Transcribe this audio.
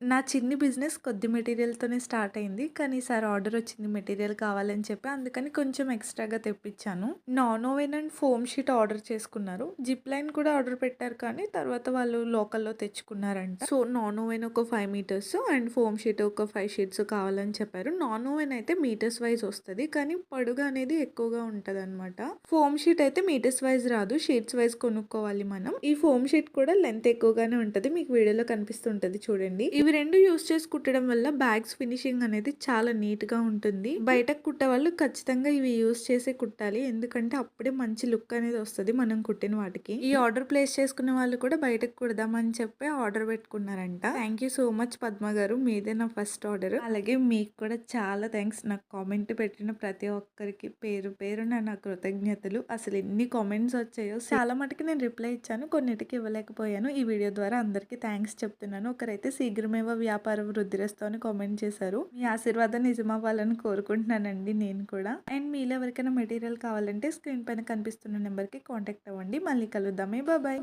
నా చిన్ని బిజినెస్ కొద్ది మెటీరియల్‌తోనే స్టార్ట్ అయింది. కానీ ఈసారి ఆర్డర్ వచ్చింది మెటీరియల్ కావాలని చెప్పి. అందుకని కొంచెం ఎక్స్‌ట్రాగా తెప్పించాను. Non woven and foam sheet order చేసుకున్నారు. జిప్ లైన్ కూడా ఆర్డర్ పెట్టారు కానీ తర్వాత వాళ్ళు లోకల్‌లో తెచ్చుకున్నారంట. సో, నాన్ ఓవెన్ ఒక five meters and foam sheet ఒక ఫైవ్ షీట్స్ కావాలని చెప్పారు. నాన్ ఓవెన్ అయితే మీటర్స్ వైజ్ వస్తుంది కానీ పడుగ అనేది ఎక్కువగా ఉంటుంది అనమాట ఫోమ్ షీట్ అయితే మీటర్స్ వైజ్ రాదు. షీట్స్ వైస్ కొనుక్కోవాలి మనం. ఈ ఫోమ్ షీట్ కూడా లెంత్ ఎక్కువగానే ఉంటుంది మీకు వీడియోలో కనిపిస్తుంటుంది చూడండి. ఇవి రెండు యూజ్ చేసి కుట్టడం వల్ల బ్యాగ్స్ ఫినిషింగ్ అనేది చాలా నీట్‌గా ఉంటుంది. బయటకు కుట్టేవాళ్ళు ఖచ్చితంగా ఇవి యూజ్ చేసే కుట్టాలి. ఎందుకంటే అప్పుడే మంచి లుక్ అనేది వస్తుంది మనం కుట్టిన వాటికి. ఈ ఆర్డర్ ప్లేస్ చేసుకున్న వాళ్ళు కూడా బయటకు కుడదామని చెప్పి order పెట్టుకున్నారంట. Thank you so much Padma గారు. మీదే నా ఫస్ట్ ఆర్డర్. అలాగే మీకు కూడా చాలా థ్యాంక్స్ నాకు కామెంట్ పెట్టిన ప్రతి ఒక్కరికి పేరు పేరు నా కృతజ్ఞతలు. అసలు ఎన్ని కామెంట్స్ వచ్చాయో చాలా మటుకు నేను రిప్లై ఇచ్చాను. కొన్నిటికి ఇవ్వలేకపోయాను. ఈ వీడియో ద్వారా అందరికీ థ్యాంక్స్ చెప్తున్నాను. ఒకరైతే శీఘ్రమేవ వ్యాపార వృద్ధిరస్తో అని కామెంట్ చేశారు. మీ ఆశీర్వాదం నిజమవ్వాలని కోరుకుంటున్నానండి నేను కూడా. అండ్ మీలో ఎవరికైనా మెటీరియల్ కావాలంటే స్క్రీన్ పైన కనిపిస్తున్న నెంబర్‌కి కాంటాక్ట్ అవ్వండి. మళ్ళీ కలుద్దామే. బాబాయ్